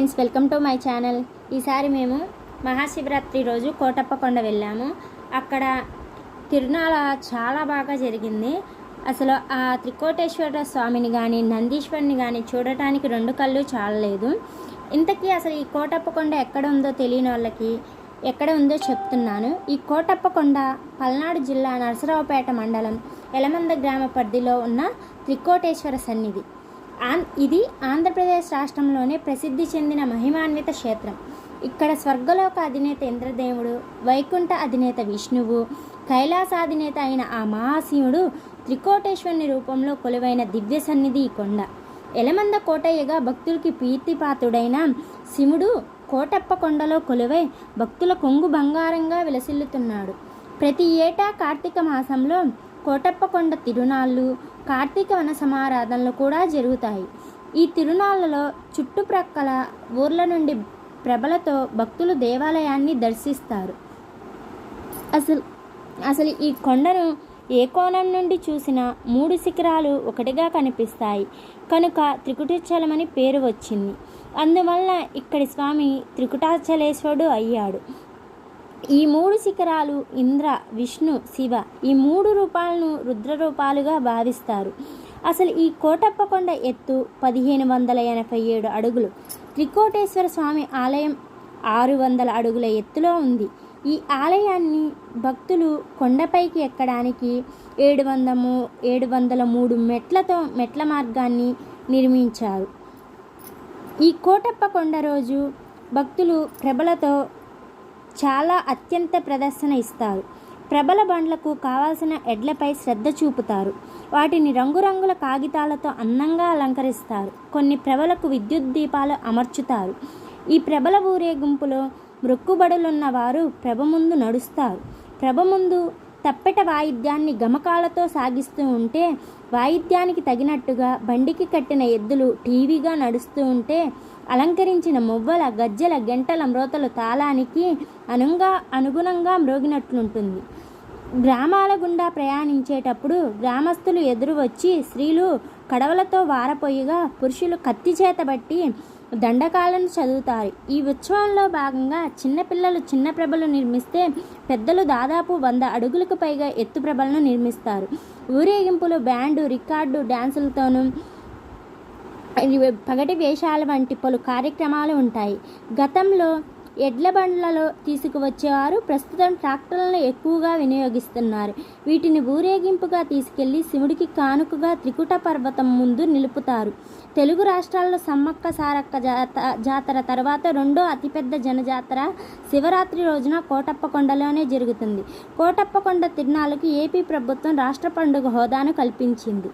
Friends welcome to my channel. ఈసారి మేము మహాశివరాత్రి రోజు కోటప్పకొండ వెళ్ళాము. అక్కడ తిరునాళ చాలా బాగా జరిగింది. అసలు ఆ త్రికోటేశ్వర స్వామిని కానీ నందీశ్వరిని కానీ చూడటానికి రెండు కళ్ళు చాలలేదు. ఇంతకీ అసలు ఈ కోటప్పకొండ ఎక్కడ ఉందో తెలియని వాళ్ళకి ఎక్కడ ఉందో చెప్తున్నాను. ఈ కోటప్పకొండ పల్నాడు జిల్లా నరసరావుపేట మండలం ఎలమంద గ్రామ పరిధిలో ఉన్న త్రికోటేశ్వర సన్నిధి. ఆన్ ఇది ఆంధ్రప్రదేశ్ రాష్ట్రంలోనే ప్రసిద్ధి చెందిన మహిమాన్విత క్షేత్రం. ఇక్కడ స్వర్గలోక అధినేత ఇంద్రదేవుడు వైకుంఠ అధినేత విష్ణువు కైలాసాధినేత అయిన ఆ మహాశివుడు త్రికోటేశ్వరుని రూపంలో కొలువైన దివ్య సన్నిధి ఈ కొండ. ఎలమంద కోటయ్యగా భక్తులకి ప్రీతిపాతుడైన శివుడు కోటప్ప కొండలో కొలువై భక్తుల కొంగు బంగారంగా విలసిల్లుతున్నాడు. ప్రతి ఏటా కార్తీక మాసంలో కోటప్పకొండ తిరునాళ్ళు కార్తీక వన సమారాధనలు కూడా జరుగుతాయి. ఈ తిరునాళ్ళలో చుట్టుప్రక్కల ఊర్ల నుండి ప్రభలతో భక్తులు దేవాలయాన్ని దర్శిస్తారు. అసలు అసలు ఈ కొండను ఏ కోణం నుండి చూసినా మూడు శిఖరాలు ఒకటిగా కనిపిస్తాయి. కనుక త్రికుటాచలమని పేరు వచ్చింది. అందువల్ల ఇక్కడి స్వామి త్రికుటాచలేశ్వరుడు అయ్యాడు. ఈ మూడు శిఖరాలు ఇంద్ర విష్ణు శివ ఈ మూడు రూపాలను రుద్ర రూపాలుగా భావిస్తారు. అసలు ఈ కోటప్పకొండ ఎత్తు పదిహేను వందల ఎనభై ఏడు అడుగులు. త్రికోటేశ్వర స్వామి ఆలయం ఆరు వందల అడుగుల ఎత్తులో ఉంది. ఈ ఆలయాన్ని భక్తులు కొండపైకి ఎక్కడానికి ఏడు వందము ఏడు వందల మూడు మెట్లతో మెట్ల మార్గాన్ని నిర్మించారు. ఈ కోటప్ప కొండ రోజు భక్తులు ప్రభలతో చాలా అత్యంత ప్రదర్శన ఇస్తారు. ప్రబల బండ్లకు కావాల్సిన ఎడ్లపై శ్రద్ధ చూపుతారు. వాటిని రంగురంగుల కాగితాలతో అందంగా అలంకరిస్తారు. కొన్ని ప్రభలకు విద్యుత్ దీపాలు అమర్చుతారు. ఈ ప్రభల ఊరేగింపులో మృక్కుబడులున్న వారు ప్రభ ముందు నడుస్తారు. ప్రభ ముందు తప్పెట వాయిద్యాన్ని గమకాలతో సాగిస్తూ ఉంటే వాయిద్యానికి తగినట్టుగా బండికి కట్టిన ఎద్దులు టీవీగా నడుస్తూ ఉంటే అలంకరించిన మువ్వల గజ్జెల గంటల మ్రోతలు తాళానికి అనుగా అనుగుణంగా మ్రోగినట్లుంటుంది. గ్రామాల గుండా ప్రయాణించేటప్పుడు గ్రామస్తులు ఎదురు వచ్చి స్త్రీలు కడవలతో వారపోయిగా పురుషులు కత్తి చేత బట్టి దండకాలను చదువుతారు. ఈ ఉత్సవంలో భాగంగా చిన్నపిల్లలు చిన్న ప్రభలు నిర్మిస్తే పెద్దలు దాదాపు వంద అడుగులకు పైగా ఎత్తు ప్రభలను నిర్మిస్తారు. ఊరేగింపులు బ్యాండు రికార్డు డ్యాన్సులతోనూ పగటి వేషాల వంటి పలు కార్యక్రమాలు ఉంటాయి. గతంలో ఎడ్ల బండ్లలో తీసుకువచ్చేవారు ప్రస్తుతం ట్రాక్టర్లను ఎక్కువగా వినియోగిస్తున్నారు. వీటిని ఊరేగింపుగా తీసుకెళ్ళి శివుడికి కానుకగా త్రికుట పర్వతం ముందు నిలుపుతారు. తెలుగు రాష్ట్రాల్లో సమ్మక్క సారక్క జాత జాతర తర్వాత రెండో అతిపెద్ద జనజాతర శివరాత్రి రోజున కోటప్పకొండలోనే జరుగుతుంది. కోటప్పకొండ తిరునాళ్ళకు ఏపీ ప్రభుత్వం రాష్ట్ర పండుగ హోదాను కల్పించింది.